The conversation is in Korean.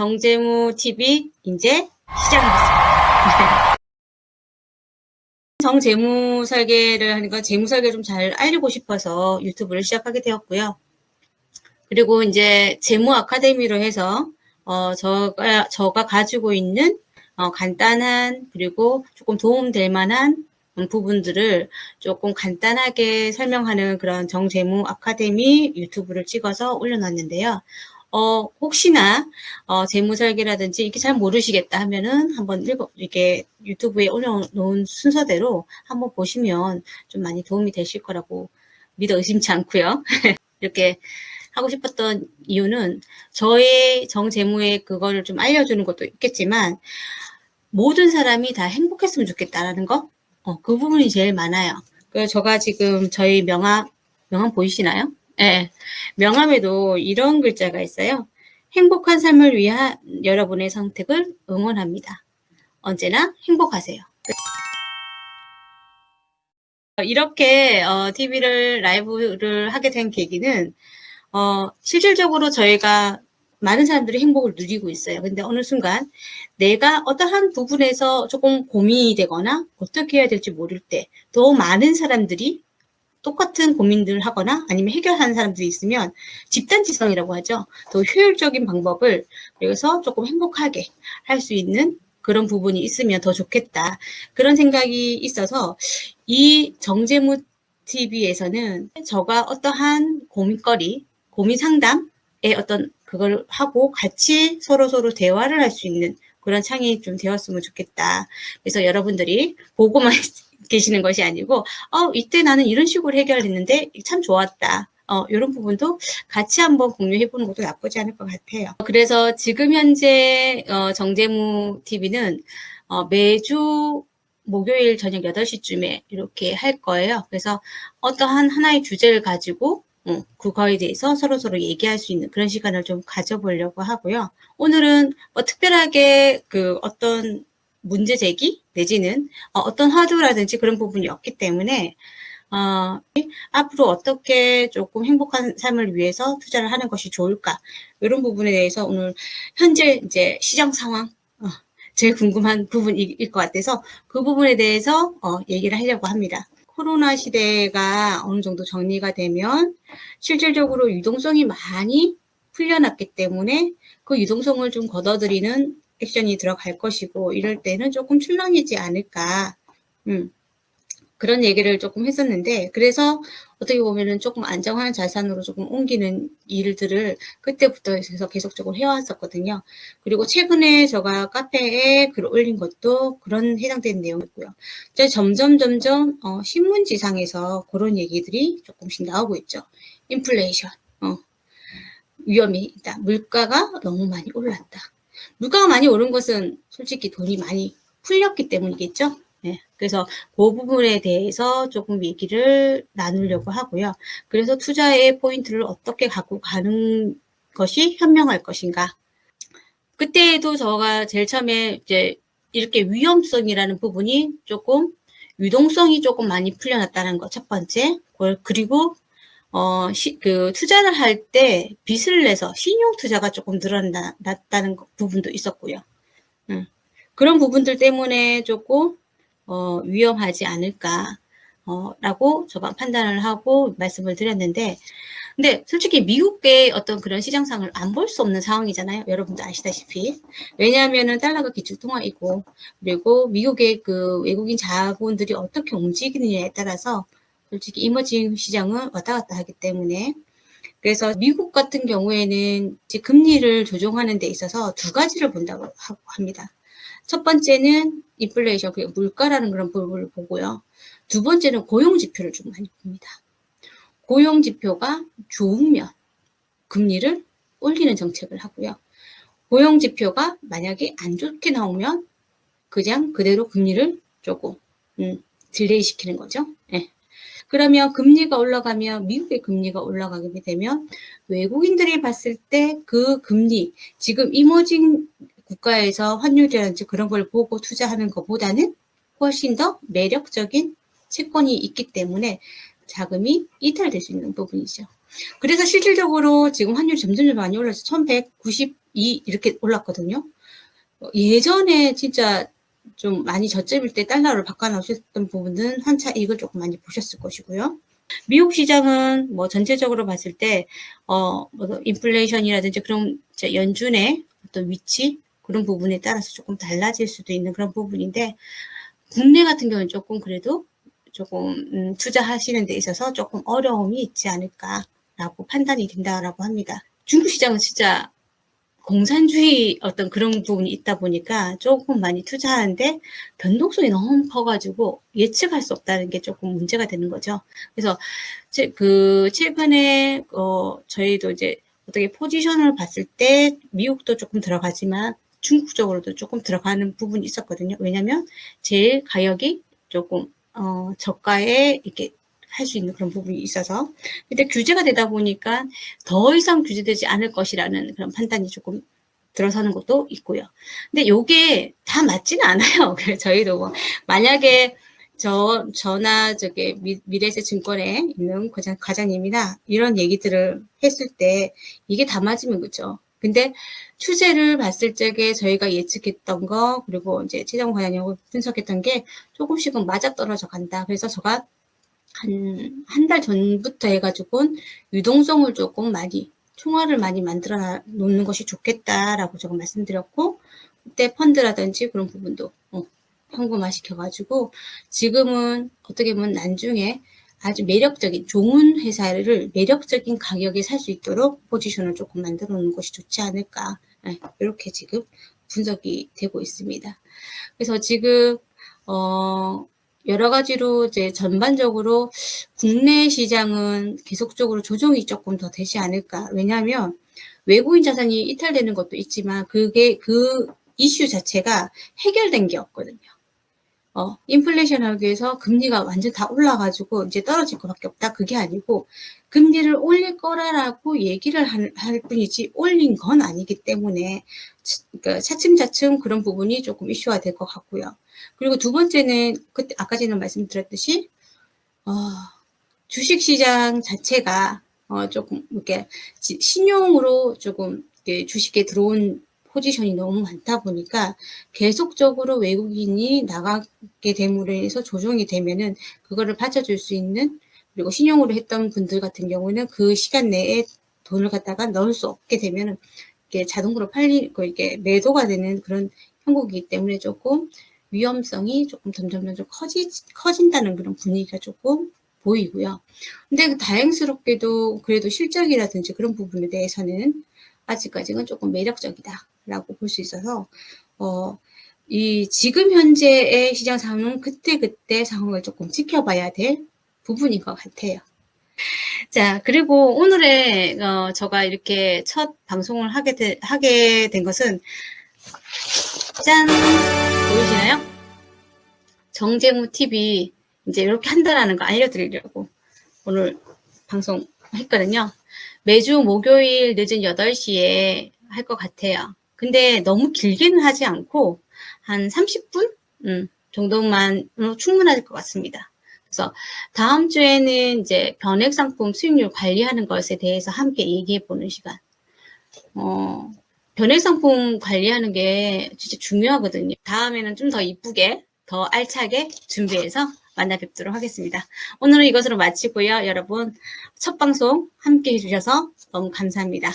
정재무 TV 이제 시작하겠습니다. 정재무 설계를 하니까 재무 설계 좀 잘 알리고 싶어서 유튜브를 시작하게 되었고요. 그리고 이제 재무 아카데미로 해서 어 저가 저가 가지고 있는 어 간단한 그리고 조금 도움될 만한 부분들을 조금 간단하게 설명하는 그런 정재무 아카데미 유튜브를 찍어서 올려놨는데요. 어, 혹시나, 어, 재무 설계라든지 이렇게 잘 모르시겠다 하면은 한번 읽어, 이렇게 유튜브에 올려놓은 순서대로 한번 보시면 좀 많이 도움이 되실 거라고 믿어 의심치 않고요. 이렇게 하고 싶었던 이유는 저의 정재무의 그거를 좀 알려주는 것도 있겠지만 모든 사람이 다 행복했으면 좋겠다라는 거, 어, 그 부분이 제일 많아요. 그래서 제가 지금 저희 명함, 명함 보이시나요? 예. 명함에도 이런 글자가 있어요. 행복한 삶을 위한 여러분의 선택을 응원합니다. 언제나 행복하세요. 이렇게 어, TV를 라이브를 하게 된 계기는 어, 실질적으로 저희가 많은 사람들이 행복을 누리고 있어요. 근데 어느 순간 내가 어떠한 부분에서 조금 고민이 되거나 어떻게 해야 될지 모를 때 더 많은 사람들이 똑같은 고민들을 하거나 아니면 해결하는 사람들이 있으면 집단지성이라고 하죠. 더 효율적인 방법을 그래서 조금 행복하게 할 수 있는 그런 부분이 있으면 더 좋겠다. 그런 생각이 있어서 이 정재무 TV에서는 저가 어떠한 고민거리, 고민 상담의 어떤 그걸 하고 같이 서로 서로 대화를 할 수 있는 그런 창이 좀 되었으면 좋겠다. 그래서 여러분들이 보고만 계시는 것이 아니고, 어, 이때 나는 이런 식으로 해결했는데 참 좋았다. 어, 이런 부분도 같이 한번 공유해보는 것도 나쁘지 않을 것 같아요. 그래서 지금 현재, 어, 정재무 TV는, 어, 매주 목요일 저녁 8시쯤에 이렇게 할 거예요. 그래서 어떠한 하나의 주제를 가지고, 어, 그거에 대해서 서로 서로 얘기할 수 있는 그런 시간을 좀 가져보려고 하고요. 오늘은 뭐 특별하게 그 어떤 문제 제기 내지는 어, 떤 화두라든지 그런 부분이 없기 때문에 어, 앞으로 어떻게 조금 행복한 삶을 위해서 투자를 하는 것이 좋을까 이런 부분에 대해서 오늘 현재 이제 시장 상황 어, 제일 궁금한 부분일 것 같아서 그 부분에 대해서 어, 얘기를 하려고 합니다. 코로나 시대가 어느 정도 정리가 되면 실질적으로 유동성이 많이 풀려났기 때문에 그 유동성을 좀 걷어들이는 액션이 들어갈 것이고 이럴 때는 조금 출렁이지 않을까. 음, 그런 얘기를 조금 했었는데 그래서 어떻게 보면은 조금 안정한 자산으로 조금 옮기는 일들을 그때부터 해서 계속적으로 해왔었거든요. 그리고 최근에 제가 카페에 글 올린 것도 그런 해당되는 내용이고요. 이제 점점 점점 어, 신문지상에서 그런 얘기들이 조금씩 나오고 있죠. 인플레이션, 어, 위험이 있다. 물가가 너무 많이 올랐다. 물가가 많이 오른 것은 솔직히 돈이 많이 풀렸기 때문이겠죠. 네, 그래서 그 부분에 대해서 조금 얘기를 나누려고 하고요. 그래서 투자의 포인트를 어떻게 갖고 가는 것이 현명할 것인가. 그때도 저가 제일 처음에 이제 이렇게 위험성이라는 부분이 조금 유동성이 조금 많이 풀려났다는 거첫 번째. 그리고 어, 시, 그, 투자를 할 때 빚을 내서 신용 투자가 조금 늘어났다는 부분도 있었고요. 음, 그런 부분들 때문에 조금, 어, 위험하지 않을까, 어, 라고 저가 판단을 하고 말씀을 드렸는데, 근데 솔직히 미국의 어떤 그런 시장상을 안 볼 수 없는 상황이잖아요. 여러분도 아시다시피. 왜냐하면은 달러가 기축통화이고, 그리고 미국의 그 외국인 자본들이 어떻게 움직이느냐에 따라서 솔직히 이머징 시장은 왔다 갔다 하기 때문에 그래서 미국 같은 경우에는 이제 금리를 조정하는 데 있어서 두 가지를 본다고 합니다. 첫 번째는 인플레이션, 그 물가라는 그런 부분을 보고요. 두 번째는 고용 지표를 좀 많이 봅니다. 고용 지표가 좋으면 금리를 올리는 정책을 하고요. 고용 지표가 만약에 안 좋게 나오면 그냥 그대로 금리를 조금 음, 딜레이 시키는 거죠. 네. 그러면 금리가 올라가면 미국의 금리가 올라가게 되면 외국인들이 봤을 때 그 금리 지금 이머징 국가에서 환율이라든지 그런 걸 보고 투자하는 것보다는 훨씬 더 매력적인 채권이 있기 때문에 자금이 이탈될 수 있는 부분이죠. 그래서 실질적으로 지금 환율이 점점 많이 올라서 1190이 이렇게 올랐거든요. 어, 예전에 진짜 좀 많이 저점일 때 달러를 바꿔놓으셨던 부분은 한차 이익을 조금 많이 보셨을 것이고요. 미국 시장은 뭐 전체적으로 봤을 때, 어, 뭐 인플레이션이라든지 그런 연준의 어떤 위치, 그런 부분에 따라서 조금 달라질 수도 있는 그런 부분인데, 국내 같은 경우는 조금 그래도 조금 음, 투자하시는 데 있어서 조금 어려움이 있지 않을까라고 판단이 된다라고 합니다. 중국 시장은 진짜 공산주의 어떤 그런 부분이 있다 보니까 조금 많이 투자하는데 변동성이 너무 커가지고 예측할 수 없다는 게 조금 문제가 되는 거죠. 그래서 제- 그 최근에 어 저희도 이제 어떻게 포지션을 봤을 때 미국도 조금 들어가지만 중국 쪽으로도 조금 들어가는 부분이 있었거든요. 왜냐면 제일 가격이 조금 어 저가에 이렇게 할 수 있는 그런 부분이 있어서 근데 규제가 되다 보니까 더 이상 규제되지 않을 것이라는 그런 판단이 조금 들어서는 것도 있고요. 근데 요게 다 맞지는 않아요. 그래서 저희도 뭐 만약에 저 저나 저게 미, 미래세 증권에 있는 과장, 과장님이나 이런 얘기들을 했을 때 이게 다 맞으면 그죠. 근데 추세를 봤을 적에 저희가 예측했던 거 그리고 이제 최종 과장님하고 분석했던 게 조금씩은 맞아 떨어져 간다. 그래서 제가 한, 한 달 전부터 해가지고 유동성을 조금 많이, 총알을 많이 만들어 놓는 것이 좋겠다라고 제가 말씀드렸고, 그때 펀드라든지 그런 부분도 어, 현금화 시켜가지고, 지금은 어떻게 보면 나중에 아주 매력적인, 좋은 회사를 매력적인 가격에 살 수 있도록 포지션을 조금 만들어 놓는 것이 좋지 않을까. 네, 이렇게 지금 분석이 되고 있습니다. 그래서 지금, 어, 여러 가지로 이제 전반적으로 국내 시장은 계속적으로 조정이 조금 더 되지 않을까. 왜냐하면 외국인 자산이 이탈되는 것도 있지만 그게 그 이슈 자체가 해결된 게 없거든요. 어, 인플레이션 하기 위해서 금리가 완전 다 올라가지고 이제 떨어질 것밖에 없다. 그게 아니고 금리를 올릴 거라라고 얘기를 할, 할 뿐이지 올린 건 아니기 때문에 차- 그러니까 차츰차츰 그런 부분이 조금 이슈가 될것 같고요. 그리고 두 번째는 그때 아까 전에 말씀드렸듯이 어, 주식 시장 자체가 어, 조금 이렇게 지- 신용으로 조금 이렇게 주식에 들어온 포지션이 너무 많다 보니까 계속적으로 외국인이 나가게 됨으로 인해서 조정이 되면은 그거를 받쳐줄 수 있는 그리고 신용으로 했던 분들 같은 경우는 그 시간 내에 돈을 갖다가 넣을 수 없게 되면은 이게 자동으로 팔리고 이게 매도가 되는 그런 형국이기 때문에 조금 위험성이 조금 점점 점 점 커지, 커진다는 그런 분위기가 조금 보이고요. 근데 그 다행스럽게도 그래도 실적이라든지 그런 부분에 대해서는 아직까지는 조금 매력적이다라고 볼 수 있어서, 어, 이 지금 현재의 시장 상황은 그때그때 상황을 조금 지켜봐야 될 부분인 것 같아요. 자, 그리고 오늘의, 어, 제가 이렇게 첫 방송을 하게, 되, 하게 된 것은, 짠! 보이시나요? 정재무 TV 이제 이렇게 한다라는 거 알려드리려고 오늘 방송 했거든요. 매주 목요일 늦은 8시에 할 것 같아요. 근데 너무 길게는 하지 않고 한 30분 음, 정도만 충분할 것 같습니다. 그래서 다음 주에는 이제 변액 상품 수익률 관리하는 것에 대해서 함께 얘기해 보는 시간. 어, 변액 상품 관리하는 게 진짜 중요하거든요. 다음에는 좀 더 이쁘게, 더 알차게 준비해서 만나 뵙도록 하겠습니다. 오늘은 이것으로 마치고요. 여러분 첫 방송 함께 해주셔서 너무 감사합니다.